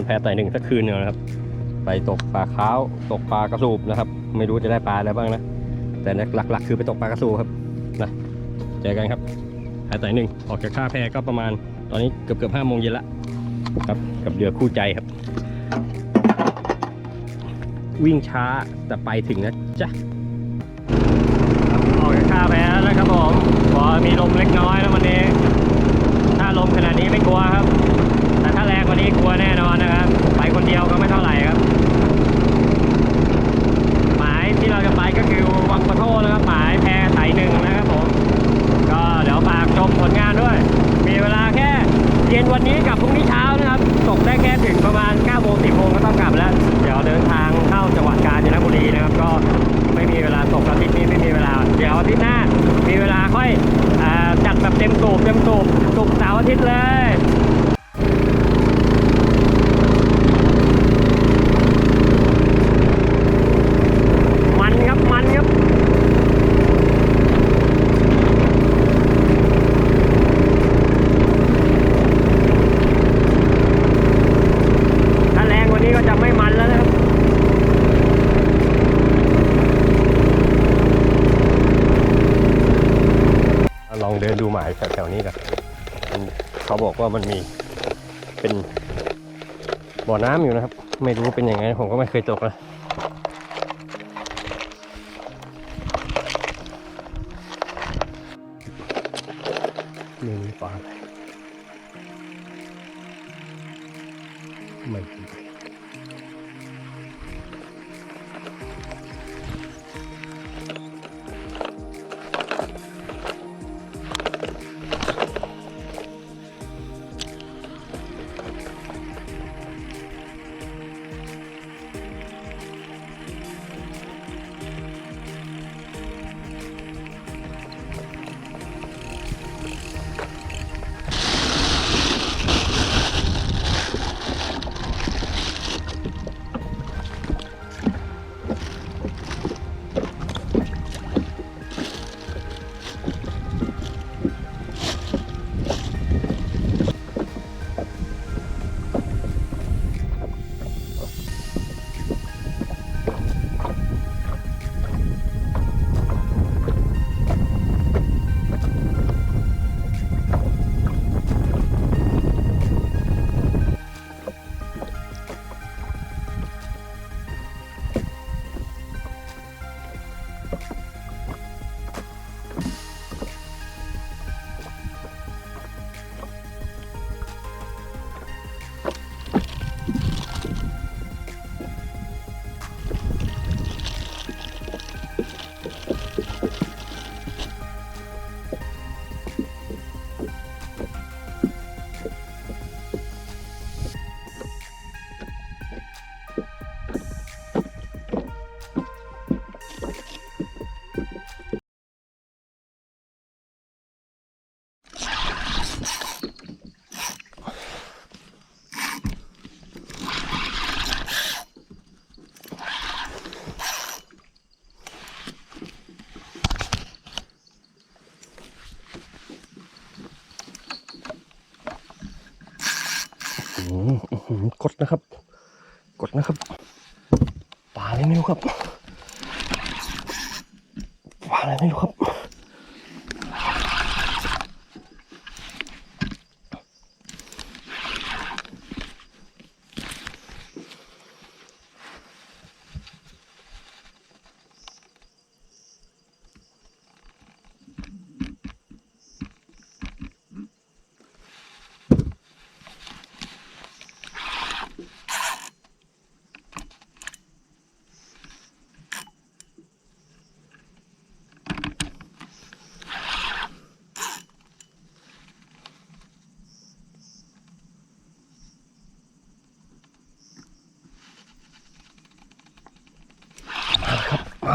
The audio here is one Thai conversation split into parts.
อนแพไต่หนึ่งสักคืนนึงนะครับ ไปตกปลาขาวตกปลากระสูบนะครับ ไม่รู้จะได้ปลาอะไรบ้างนะ แต่หลักๆ คือไปตกปลากระสูบครับนะเจอกันครับแพไต่หนึ่งออกจากท่าแพก็ประมาณ ตอนนี้เกือบเกือบห้าโมงเย็นละครับกับเรือคู่ใจครับ วิ่งช้าแต่ไปถึงนะจ๊ะออกจากท่าแพแล้วนะครับผมพอมีลมเล็กน้อยแล้ววันนี้ ถ้าลมขนาดนี้ไม่กลัวครับ แต่ถ้าแรงกว่านี้กลัวแน่นอนนะครับ ไปคนเดียวก็ไม่เท่าไหร่ครับ หมายที่เราจะไปก็คือวังปะโทนะครับ หมายแพไสหนึ่งนะครับผม ก็เดี๋ยวฝากชมผลงานด้วย มีเวลาแค่เย็นวันนี้กับพรุ่งนี้เช้านะครับ ตกได้แค่ถึงประมาณ9โมง10โมงก็ต้องกลับแล้ว เดี๋ยวเดินทางเข้าจังหวัดกาญจนบุรีนะครับ ก็ไม่มีเวลาตกอาทิตย์นี้ไม่มีเวลา เดี๋ยวอาทิตย์หน้า มีเวลาค่อยอาจัดแบบเต็มสูบเต็มสูบสุกร์เสาร์อาทิตย์เลย มันครับมันครับ ถ้าแรงกว่านี้ก็จะไม่มันแล้วนะครับ ลองเดิ นดูหมายแถวๆนี้กันมันเขาบอกว่ามันมีเป็นบ่อน้ำอยู่นะครับ ไม่รู้เป็นยังไงผมก็ไม่เคยตกนะ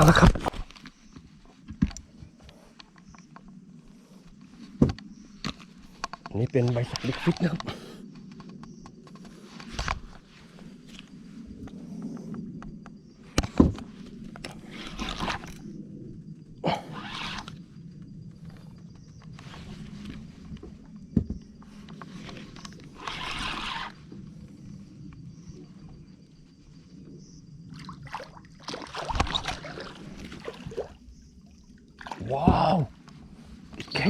แล้วครับ นี่เป็นใบสักลิกฟิตนะครับ ว้าวโอเค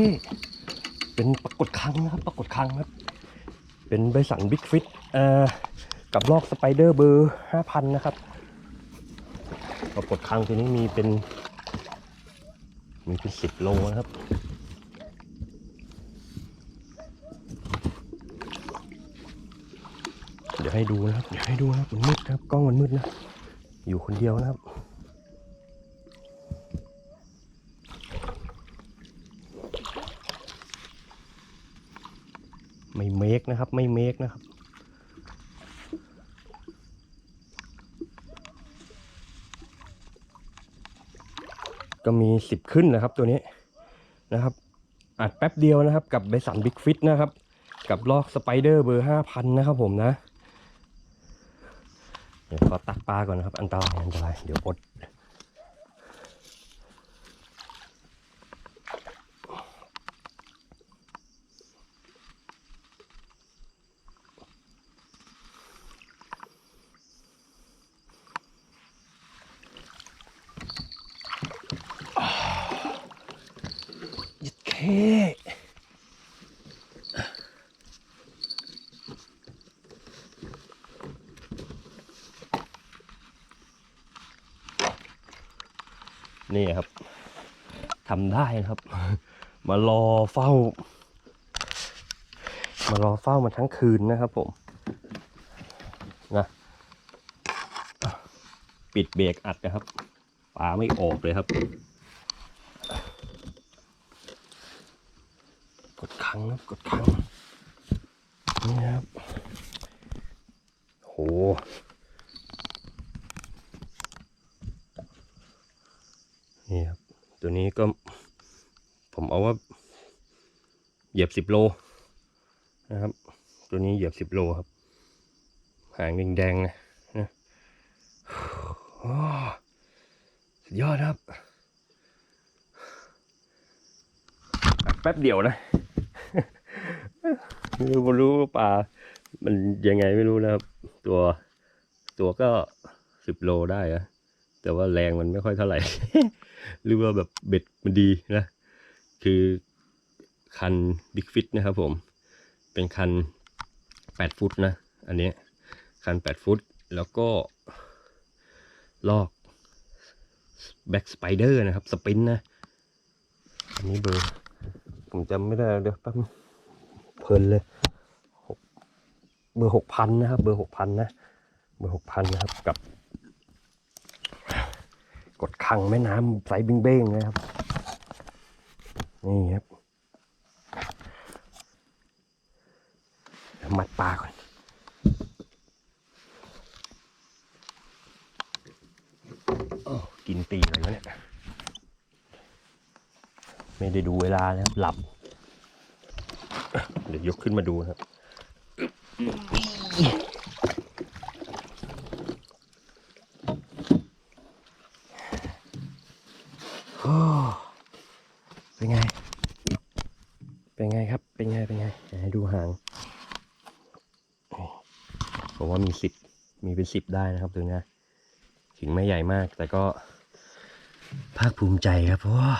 เป็นปรากฏครั้งนะครับ ปรากฏครั้งครับ เป็นใบสันบิ๊กฟิตเอ่อกับลอกสไปเดอร์เบอร์ห้าพันนะครับ ปรากฏครั้งตัวนี้มีเป็น มีเป็นสิบโลนะครับเดี๋ยวให้ดูนะครับ เดี๋ยวให้ดูนะครับมันมืดครับ กล้องมันมืดนะ อยู่คนเดียวนะครับ ไม่เมคนะครับ ไม่เมคนะครับ ก็มีสิบขึ้นนะครับตัวนี้นะครับอัดแป๊บเดียวนะครับ กับเบสันบิ๊กฟิตนะครับ กับลอกสไปเดอร์เบอร์ห้าพันนะครับผมนะ เดี๋ยวขอตักปลาก่อนนะครับ อันตรายอันตรายเดี๋ยวอด ยิดเคนี่ครับทำ ได้นะครับ มารอเฝ้า มารอเฝ้ามาทั้งคืนนะครับผมนะปิดเบรกอัดนะครับปลาไม่ออกเลยครับ กดคั้งครับกดคั้งนี่ครับโหนี่ครับตัวนี้ก็ ผมเอาว่าเหยียบสิบโลนะครับ ตัวนี้เหยียบสิบโลครับ หางแดงๆนะนะสุดยอดครับ แป๊บเดียวนะไม่รู้ไม่รู้ว่าปลามันยังไงไม่รู้นะครับ ตัวตัวก็สิบโลได้อะแต่ว่าแรงมันไม่ค่อยเท่าไหร่หรือว่าแบบเบ็ดมันดีนะ คือคันบิ๊กฟิตนะครับผม เป็นคันแปดฟุตนะ อันนี้คันแปดฟุต แล้วก็ลอกแบ็กสไปเดอร์นะครับ สปินนะ อันนี้เบอร์ ผมจำไม่ได้เดี๋ยวแป๊บเพลินเลยเบอร์หกพันนะครับ เบอร์หกพันนะ เบอร์หกพันนะครับ กับ กดคังแม่น้ำใสเบ้งๆนะครับ นี่ครับมัดปลาก่อนกินตีเลยวะเนี่ย ไม่ได้ดูเวลานะครับ หลับ เดี๋ยวยกขึ้นมาดูครับ โอ้เป็นไง เป็นไงครับ เป็นไง เป็นไง ให้ดูหางผมว่ามีสิบมีเป็นสิบได้นะครับตัวนี้ถึงไม่ใหญ่มาก แต่ก็ภาคภูมิใจครับเพราะว่า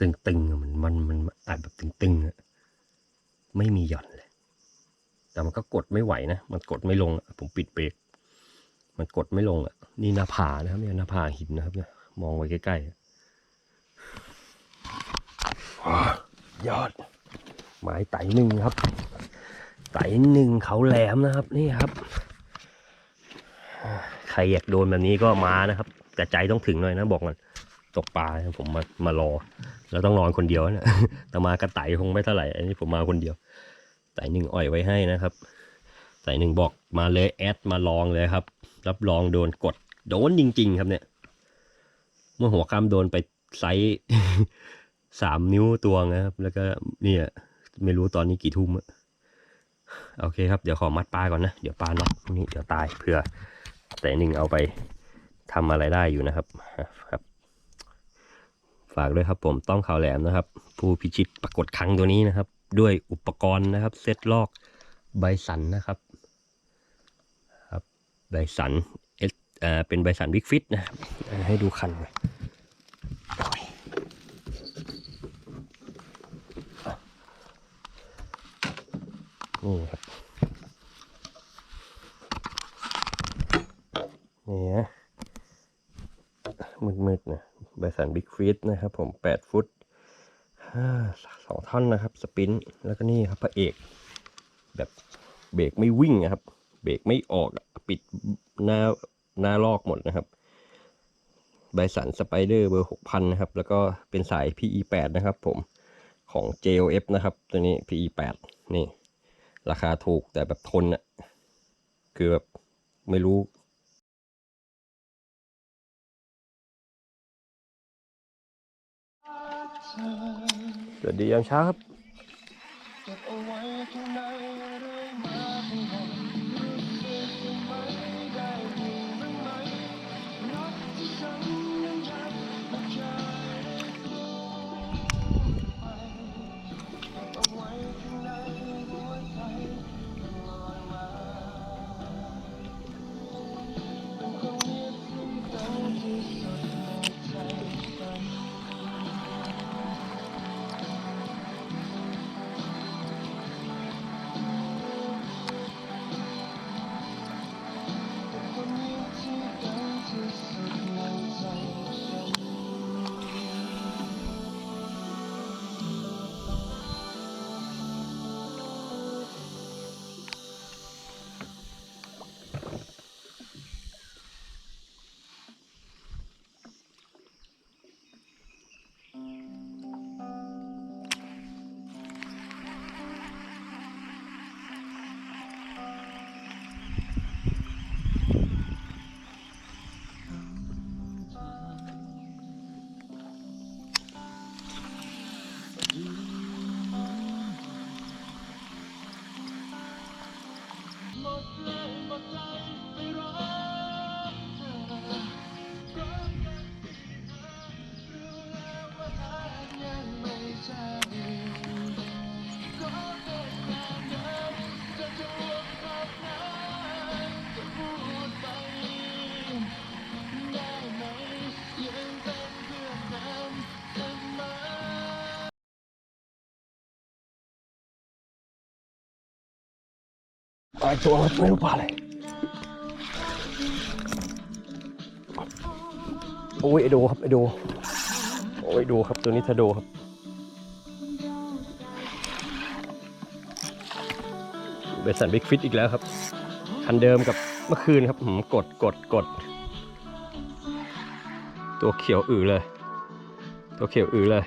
ตึงๆอะมันมันมันอัดแบบตึงๆอะไม่มีหย่อนเลย แต่มันก็กดไม่ไหวนะ มันกดไม่ลงผมปิดเบรกมันกดไม่ลงอะ นี่หน้าผานะครับเนี่ยหน้าผาหินนะครับเนี่ยมองไว้ใกล้ๆ ยอด หมายไต่หนึ่งครับ ไต่หนึ่งเขาแหลมนะครับนี่ครับ ใครอยากโดนแบบนี้ก็มานะครับ แต่ใจต้องถึงหน่อยนะบอกมันตกปลาผมมามารอ แล้วต้องนอนคนเดียวนะแต่มากระไต่คงไม่เท่าไหร่อันนี้ผมมาคนเดียว ไต่หนึ่งอ่อยไว้ให้นะครับไต่หนึ่งบอกมาเลยแอดมาลองเลยครับ รับรองโดนกดโดนจริง ๆ ครับเนี่ย เมื่อหัวค่ำโดนไป ไซส์สามนิ้วตัวนะครับ แล้วก็เนี่ยไม่รู้ตอนนี้กี่ทุ่มอะโอเคครับ เดี๋ยวขอมัดปลาก่อนนะ เดี๋ยวปลาน็อกนี้เดี๋ยวตายเผื่อ แต่หนึ่งเอาไปทำอะไรได้อยู่นะครับครับ ฝากด้วยครับผมต้องข่าวแหลมนะครับ ผู้พิชิตปรากฏครั้งตัวนี้นะครับ ด้วยอุปกรณ์นะครับ เซตลอกใบสันนะครับครับใบสันเอ่าเป็นใบสันวิกฟิตนะครับให้ดูคันหน่อย นี่ครับนี่ฮะมืดๆนะใบสันบิ๊กฟิตนะครับผม 8 ฟุตห้าสองท่อนนะครับ สปิน แล้วก็นี่ครับ พระเอก แบบเบรกไม่วิ่งนะครับ เบรกไม่ออกปิดหน้าหน้าลอกหมดนะครับ ไบสันสไปเดอร์เบอร์6,000นนะครับ แล้วก็เป็นสาย PE8 นะครับผม ของ JLF นะครับ ตัวนี้ PE8 นี่ ราคาถูกแต่แบบทนอะคือแบบ ไม่รู้สวัสดียามเช้าครับ ปลาตัวครับไม่รู้ปลาอะไรโอ้ยไอโดครับไอโดโอ้ยดูครับตัวนี้ทาโดครับเบสันบิ๊กฟิตอีกแล้วครับคันเดิมกับเมื่อคืนครับหืมกดกดกด ตัวเขียวอือเลย ตัวเขียวอือเลย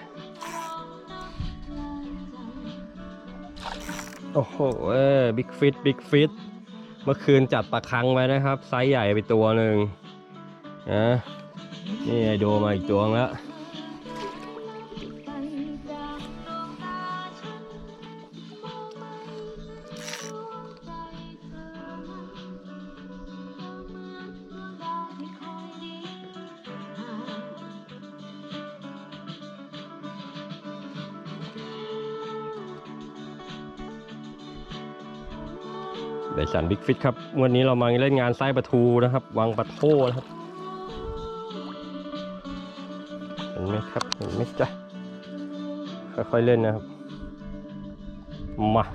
อ้โหเอ้บิ๊กฟิตบิ๊กฟิตเมื่อคืนจัดปลาคังไว้นะครับ ไซส์ใหญ่ไปตัวหนึ่งนะนี่ดูมาอีกตัวแล้ว เดชันบิ๊กฟิตครับ วันนี้เรามาเล่นงานไส้ประทูนะครับวางปะโทนะครับ เห็นไหมครับ เห็นไหมจ๊ะ ค่อยๆเล่นนะครับ มา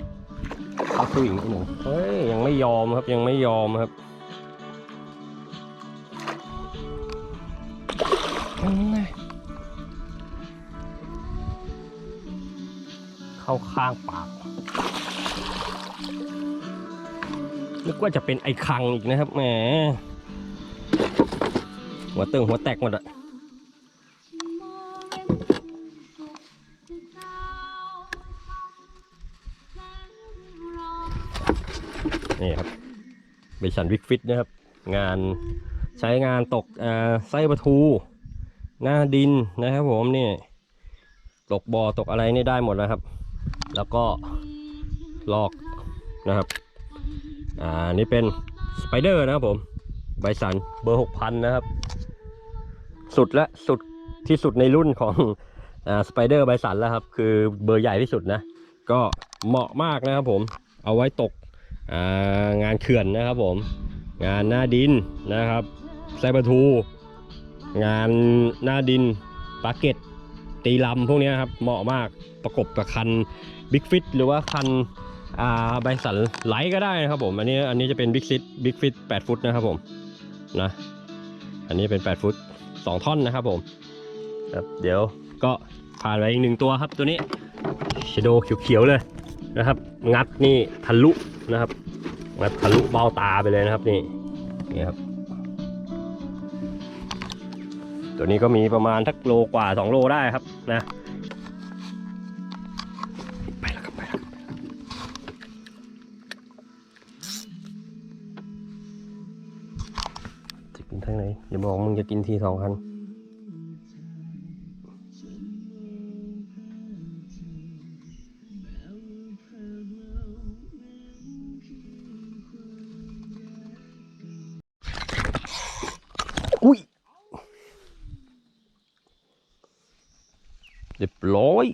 เอาสวิงหนูเฮ้ย ยังไม่ยอมครับ ยังไม่ยอมครับเข้าข้างปาก นึกว่าจะเป็นไอ้คังอีกนะครับแหมหัวเตึงหัวแตกหมดอะนี่ครับเบชันวิกฟิตนะครับ งานใช้งานตกอ่าไส้ปลาทู หน้าดินนะครับผมนี่ ตกบอ่อตกอะไรนี่ได้หมดแล้วครับ แล้วก็ลอกนะครับ อ่านี่เป็นสไปเดอร์นะครับผมไบสันเบอร์6,000นนะครับ สุดและสุดที่สุดในรุ่นของอ่าสไปเดอร์ไบสันแล้วครับ คือเบอร์ใหญ่ที่สุดนะ ก็เหมาะมากนะครับผมเอาไว้ตกอ่างานเขื่อนนะครับผม งานหน้าดินนะครับไส้ปลาทู งานหน้าดินปาเก็ตตีลำพวกนี้ครับเหมาะมากประกบกับคันบิ๊กฟิตหรือว่าคัน ใบสันไลท์ก็ได้นะครับผม อันนี้อันนี้จะเป็นบิ๊กฟิตบิ๊กฟิต8ฟุตนะครับผมนะอันนี้เป็น 8 ฟุต 2 ท่อนนะครับผมครับเดี๋ยวก็ผ่านไปอีกหนึ่งตัวครับตัวนี้ชโดเขียวๆเลยนะครับ งัดนี่ทะลุนะครับ งัดทะลุเบ้าตาไปเลยนะครับนี่นี่ครับ ตัวนี้ก็มีประมาณทักโลกว่า 2 โลได้ครับนะ จะกินทั้งไหนอย่าบอกมึงจะกินทีสองคันอุ้ยเรียบร้อย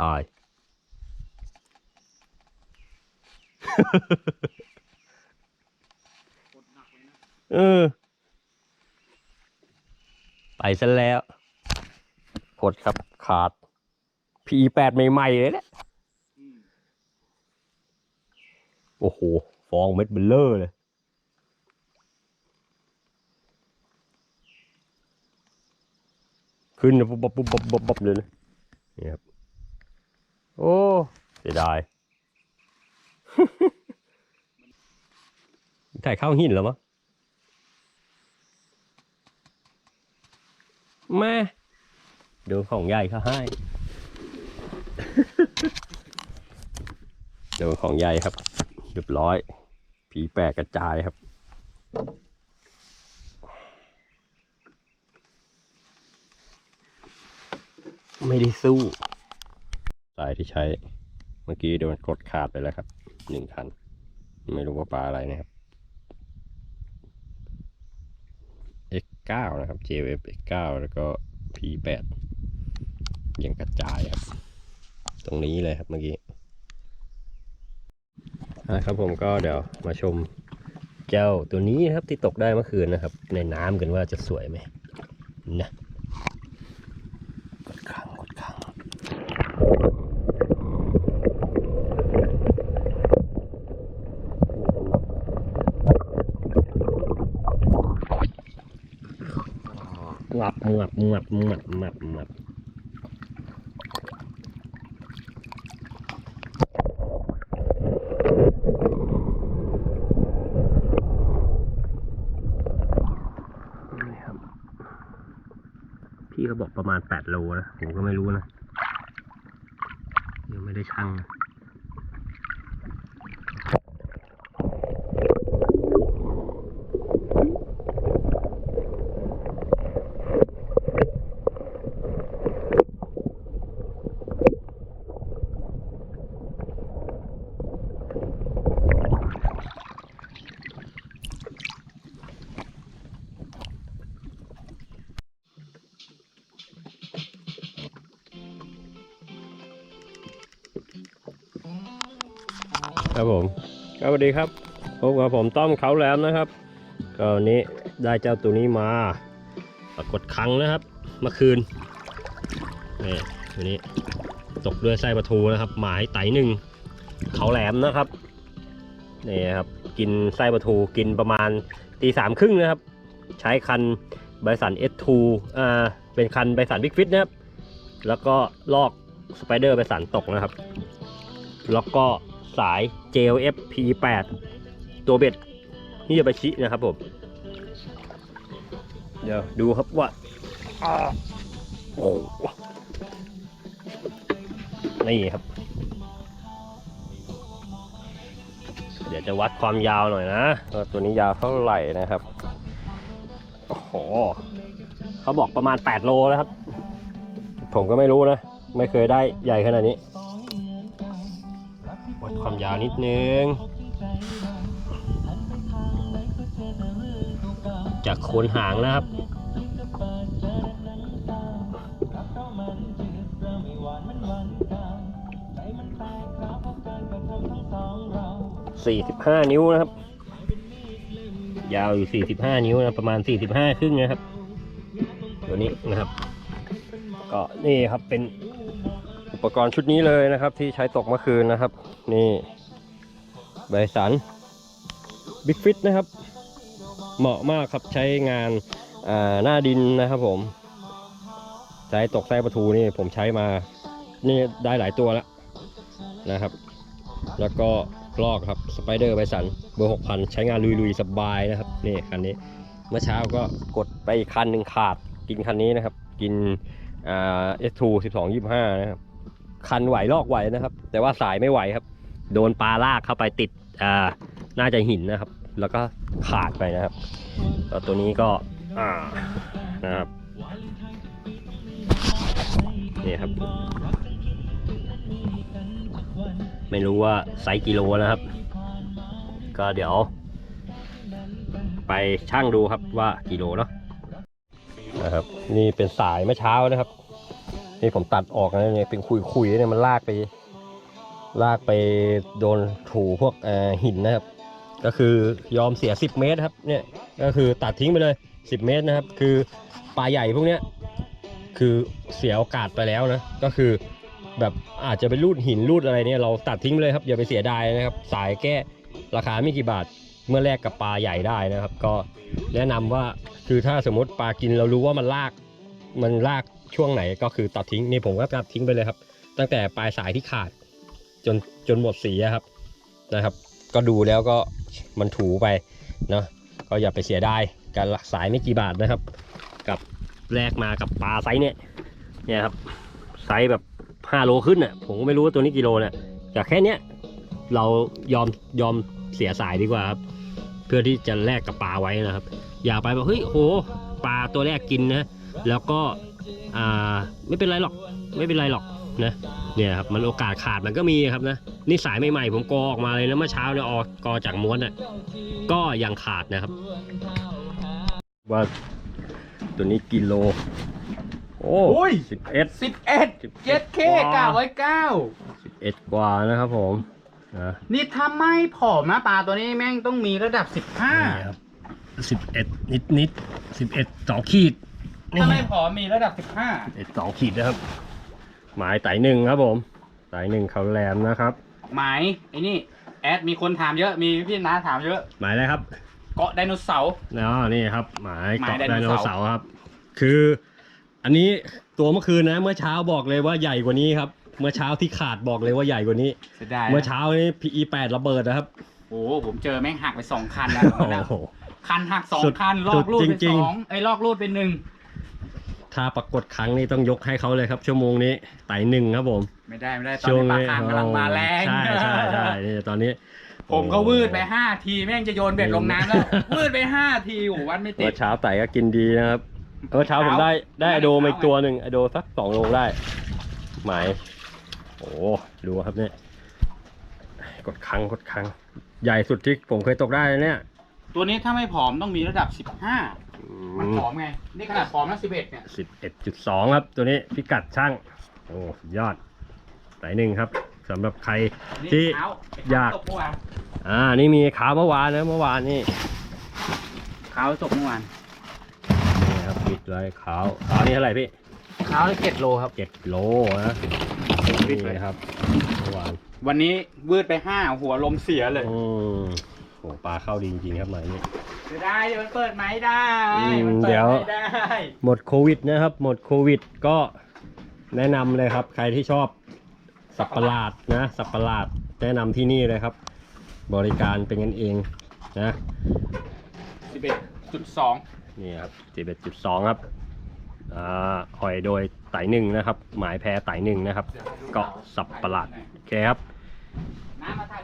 ตาย เออ ไปซะแล้วกดครับขาด P8 ใหม่ ๆ เลยเนี่ยโอ้โห ฟองเม็ดเบลเลอร์เลย ขึ้นนะปุ๊บปั๊บปุ๊บปุบปุบเลยนะนี่ครับ โอ้ เสียดาย ถ่ายข้าวหินแล้วมั้งแม่ดูของใหญ่เขาให้ ดูของใหญ่ครับเรียบร้อย ผีแปรกระจายครับ ไม่ได้สู้ สายที่ใช้เมื่อกี้โดนกดขาดไปแล้วครับหนึ่งคัน ไม่รู้ว่าปลาอะไรนะครับ 9 นะครับ JF X9 แล้วก็ P8 ยังกระจายครับ ตรงนี้เลยครับเมื่อกี้นะครับผมก็เดี๋ยวมาชมเจ้าตัวนี้นะครับที่ตกได้เมื่อคืนนะครับ ในน้ำกันว่าจะสวยไหมนะกดค้างกดค้าง งับงับงับงับงับงับนี่ครับพี่เขาบอกประมาณแปดโลนะ ผมก็ไม่รู้นะ ยังไม่ได้ชั่งนะ ครับผมครับสวัสดีครับพบกับผมต้อมเขาแหลมนะครับ ก็วันนี้ได้เจ้าตัวนี้มาปรากฏครั้งนะครับ เมื่อคืนนี่ตัวนี้ตกด้วยไส้ปลาทูนะครับ หมายไตหนึ่งเขาแหลมนะครับนี่ครับกินไส้ปลาทูกินประมาณตีสามครึ่งนะครับ ใช้คันไบสัน S2 อ่าเป็นคันไบสันบิ๊กฟิตนะครับ แล้วก็ลอกสไปเดอร์ไบสันตกนะครับ แล้วก็ สาย JLF P8 ตัวเบ็ดนี่จะไปชินะครับผม เดี๋ยวดูครับว่าโอ้นี่ครับ เดี๋ยวจะวัดความยาวหน่อยนะว่าตัวนี้ยาวเท่าไหร่นะครับ โอ้โห เขาบอกประมาณ 8 โลนะครับ ผมก็ไม่รู้นะ ไม่เคยได้ใหญ่ขนาดนี้ ความยาวนิดนึง จากโคนหางนะครับ สี่สิบห้านิ้วนะครับ ยาวอยู่สี่สิบห้านิ้วนะประมาณสี่สิบห้าครึ่งนะครับ ตัวนี้นะครับ ก็นี่ครับเป็นอุปกรณ์ชุดนี้เลยนะครับ ที่ใช้ตกเมื่อคืนนะครับ นี่ไบสันบิ๊กฟิตนะครับ เหมาะมากครับใช้งานหน้าดินนะครับผมใช้ตกไส้ปลาทูนี่ผมใช้มานี่ได้หลายตัวแล้วนะครับ แล้วก็ลอกครับสไปเดอร์ไบสันเบอร์6,000ใช้งานลุยๆสบายนะครับนี่คันนี้เมื่อเช้าก็กดไปอีกคันหนึ่งขาดกินคันนี้นะครับ กินอ่า S2 1225นะครับคันไหวลอกไหวนะครับ แต่ว่าสายไม่ไหวครับ โดนปลาลากเข้าไปติดอ่าน่าจะหินนะครับ แล้วก็ขาดไปนะครับแล้วตัวนี้ก็อ่านะครับนี่ครับ ไม่รู้ว่าไซส์กิโลนะครับ ก็เดี๋ยว ไปช่างดูครับว่ากิโลเนาะนะครับ นี่เป็นสายเมื่อเช้านะครับ นี่ผมตัดออกนะเนี่ยเป็นคุยๆเนี่ยมันลากไป ลากไปโดนถูพวกหินนะครับ ก็คือยอมเสีย 10 เมตรครับเนี่ยก็คือตัดทิ้งไปเลย 10 เมตรนะครับ คือปลาใหญ่พวกเนี้ยคือเสียโอกาสไปแล้วนะก็คือแบบอาจจะไปรูดหินรูดอะไรเนี่ยเราตัดทิ้งไปเลยครับอย่าไปเสียดายนะครับ สายแก้ราคาไม่กี่บาทเมื่อแลกกับปลาใหญ่ได้นะครับ ก็แนะนำว่าคือถ้าสมมติปลากินเรารู้ว่ามันลากมันลากช่วงไหนก็คือตัดทิ้งนี่ผมก็ตัดทิ้งไปเลยครับ ตั้งแต่ปลายสายที่ขาด จนจนหมดสีอะครับนะครับ ก็ดูแล้วก็มันถูไปเนาะก็อย่าไปเสียดายการหลักสายไม่กี่บาทนะครับ กับแลกมากับปลาไซส์เนี่ยเนี่ยครับไซส์แบบ5โลขึ้นอะผมก็ไม่รู้ว่าตัวนี้กิโลเนี่ยจากแค่เนี้ยเรายอมยอมเสียสายดีกว่าครับเพื่อที่จะแลกกับปลาไว้นะครับ อย่าไปแบบเฮ้ยโหปลาตัวแรกกินนะแล้วก็อ่าไม่เป็นไรหรอกไม่เป็นไรหรอก นะเนี่ยครับมันโอกาสขาดมันก็มีครับนะนี่สายใหม่ๆผมกอออกมาเลยนะเมื่อเช้าเนี่ยออกกอจากม้วนอะก็ยังขาดนะครับ ว่าตัวนี้กิโล โอ้โอ้ย สิบเอ็ดสิบเอ็ดเจ็ดเคเก้าร้อยเก้าสิบเอ็ดกว่านะครับผมนะนี่ถ้าไม่ผอมนะปลาตัวนี้แม่งต้องมีระดับสิบห้านี่ครับสิบเอ็ดนิดนิดสิบเอ็ดสองขีดนี่ถ้าไม่ผอมมีระดับสิบห้า เอ็ดสองขีดนะครับ หมายไต่หนึ่งครับผมไต่หนึ่งเขาแหลมนะครับ หมายไอ้นี่แอดมีคนถามเยอะมีพี่น้าถามเยอะ หมายอะไรครับ เกาะไดโนเสาร์อ๋อนี่ครับ หมายหมายเกาะไดไดโนโนเสาร์เสาร์ครับ คือ อันนี้ตัวเมื่อคืนนะ เมื่อเช้าบอกเลยว่าใหญ่กว่านี้ครับ เมื่อเช้าที่ขาดบอกเลยว่าใหญ่กว่านี้ เสียดายเมื่อเช้านี้ PE 8ระเบิดนะครับ โอ้โหผมเจอแม่งหักไปสองคันแล้วโอ้โหคันหักสองสุดคันลอกรูดสุดไปจริสงองไอ้ยลอกรูดเป็นหนึ่ง ถ้าปรากฏครั้งนี้ต้องยกให้เขาเลยครับ ชั่วโมงนี้ไต่หนึ่งครับผมไม่ได้ไม่ได้ตอนนี้ปลาคางกำลังมาแรงใช่ใช่ใช่นี่ตอนนี้ ผมก็วืดไปห้าทีแม่งจะโยนเบ็ดลงน้ำแล้ววืดไปห้าทีโอ้โหวัดไม่ติเมื่ดอเช้าไต่ก็กินดีนะครับเมื่อเช้าผมได้ได้ไอโดมาอีกตัวหนึ่งไอโดสักสองโลได้หมายโอ้ดูครับเนี่ยกดครั้งกดครั้งใหญ่สุดที่ผมเคยตกได้เลยเนี่ย ตัวนี้ถ้าไม่ผอมต้องมีระดับสิบห้า มันผอมไง นี่ขนาดผอมแล้วสิบเอ็ดเนี่ยสิบเอ็ดจุดสองครับ ตัวนี้พิกัดช่าง โอ้สุดยอดสายหนึ่งครับสำหรับใครนี่ที่เท้าอยากตกเมื่อวานอ่า นี่มีขาวเมื่อวานนะเมื่อวานนี่เท้าตกเมื่อวานนี่ครับปิดเลยขาวขาวนี่เท่าไหร่พี่เท้าเจ็ดโลครับเจ็ดโลนะนี่ครับเมื่อวานวันนี้วืดไปห้าหัวลมเสียเลย อืม โหปลาเข้าดีจริงๆครับหมายนี้ไม่ได้เดี๋ยวมันเปิดไหมได้อืมมันเปิเดี๋ยวไม่ได้หมดโควิดนะครับ หมดโควิดก็แนะนำเลยครับ ใครที่ชอบสับประหลาดนะ สับประหลาดแนะนำที่นี่เลยครับ บริการเป็นกันเองนะสิบเอ็ดจุดสองนี่ครับสิบเอ็ดจุดสองครับอ่าหอยโดยไต่หนึ่งนะครับ หมายแพรไต่หนึ่งนะครับ เกาะสับประหลาดโอเคครับ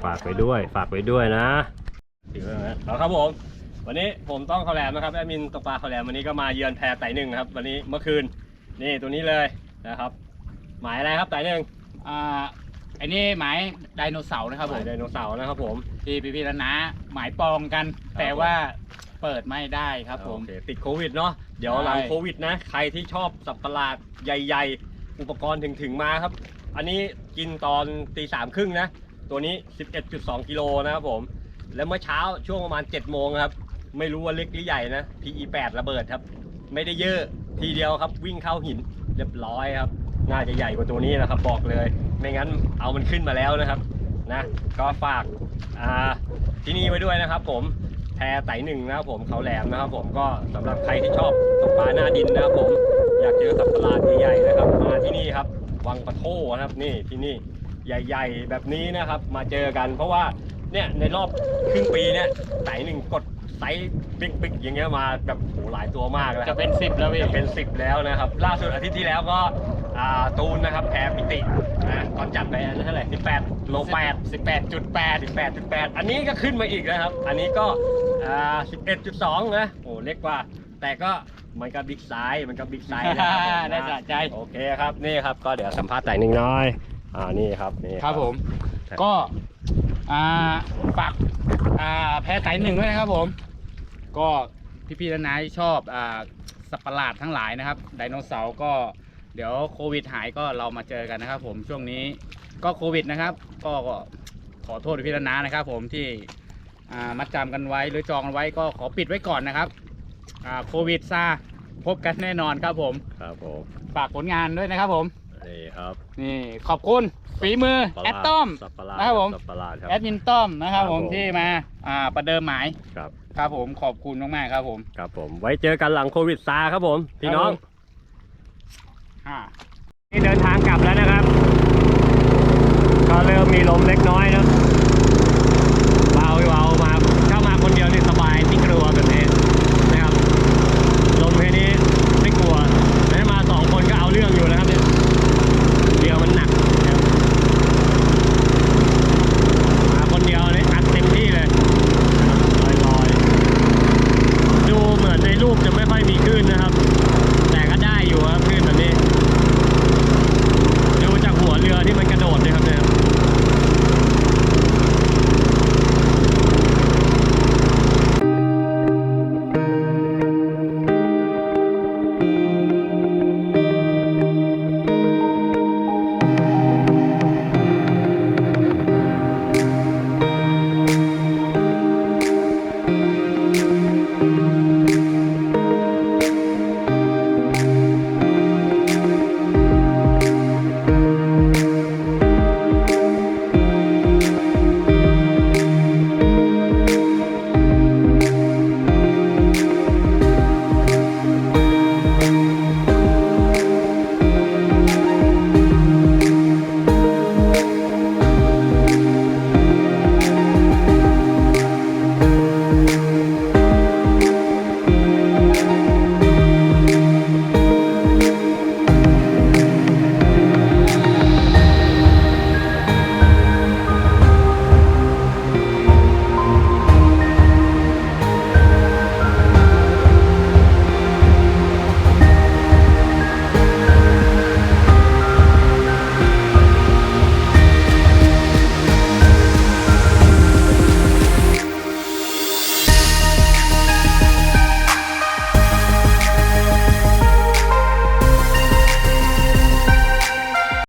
ฝากไว้ด้วย ฝากไว้ด้วยนะ ถึงแล้วนะเอาครับผม วันนี้ผมต้องเขาแหลมนะครับแอดมินตกปลาเขาแหลมวันนี้ก็มาเยือนแพรไต่หนึ่งนะครับ วันนี้เมื่อคืนนี่ตัวนี้เลยนะครับ หมายอะไรครับไต่หนึ่งอ่าไอ้นี่หมายไดโนเสาร์นะครับหผมมายไดโนเสาร์นะครับผมพี่พี่พี่แล้วนะหมายปองกันแต่ว่าเปิดไม่ได้ครับผม โอเคติดโควิดเนาะเดี๋ยวใช่หลังโควิดนะ ใครที่ชอบสับประหลาดใหญ่ ๆ อุปกรณ์ถึงๆมาครับ อันนี้กินตอนตีสามครึ่งนะ ตัวนี้ 11.2 กิโลนะครับผม แล้วเมื่อเช้าช่วงประมาณ7โมงครับ ไม่รู้ว่าเล็กหรือใหญ่นะ PE8 ระเบิดครับ ไม่ได้เยอะทีเดียวครับ วิ่งเข้าหินเรียบร้อยครับ น่าจะใหญ่กว่าตัวนี้นะครับ บอกเลย ไม่งั้นเอามันขึ้นมาแล้วนะครับนะก็ฝากาที่นี่ไว้ด้วยนะครับ ผมแพไต่หนึ่งนะครับผมเขาแหลมนะครับ ผมก็สำหรับใครที่ชอบตกปลาหน้าดินนะครับ ผมอยากเจอสัตว์ประหลาดใหญ่ๆนะครับ มาที่นี่ครับวังปะโทนะครับนี่ที่นี่ใหญ่ ๆ แบบนี้นะครับ มาเจอกันเพราะว่า เนี่ยในรอบครึ่งปีเนี่ยไต่หนึ่งกดไซส์บิ๊กๆอย่างเงี้ยมาแบบโหหลายตัวมากแล้วคจะรับเป็นสิบแล้วพี่จะเป็นสิบแล้วนะครับ ล่าสุดอาทิตย์ที่แล้วก็อ่าตูนนะครับแพ้ปิตินะตอนจับไปอันนั้นเท่าไหร่สิบแปดโลแปดสิบแปดจุดแปดสิบแปดสิบแปดอันนี้ก็ขึ้นมาอีกนะครับ อันนี้ก็อ่าสิบเอ็ดจุดสองนะโอ้เล็กกว่า แต่ก็มันก็บิ๊กไซส์มันก็บิ๊กไซส์นะครับผมได้สะใจโอเคครับนี่ครับก็เดี๋ยวสัมภาษณ์แต่หนึ่งน้อยอ่านี่ครับนี่ครับผมครับก็ อ่าฝากอ่าแพ้ไตหนึ่งด้วยนะครับผม ก็พี่ๆและนายที่ชอบอ่าสัตว์ประหลาดทั้งหลายนะครับ ไดโนเสาร์ก็เดี๋ยวโควิดหายก็เรามาเจอกันนะครับ ผมช่วงนี้ก็โควิดนะครับ ก็ก็ขอโทษพี่ๆและนานะครับ ผมที่อ่ามัดจำกันไว้หรือจองกันไว้ก็ขอปิดไว้ก่อนนะครับอ่าโควิดซาพบกันแน่นอนครับผมครับผมฝากผลงานด้วยนะครับผม นี่ครับนี่ขอบคุณฝีมือประหแอลาดดต้อม สัตว์ประหลาดนะครับผม สัตว์ประหลาดครับ แอดมินต้อมนะครับครับผมผม ที่มาอ่าประเดิมหมายครับ ครับผมขอบคุณมากๆครับผม ครับผม ไว้เจอกันหลังโควิดซาครับผม พี่น้องอ่า นี่เดินทางกลับแล้วนะครับ ก็เริ่มมีลมเล็กน้อยนะ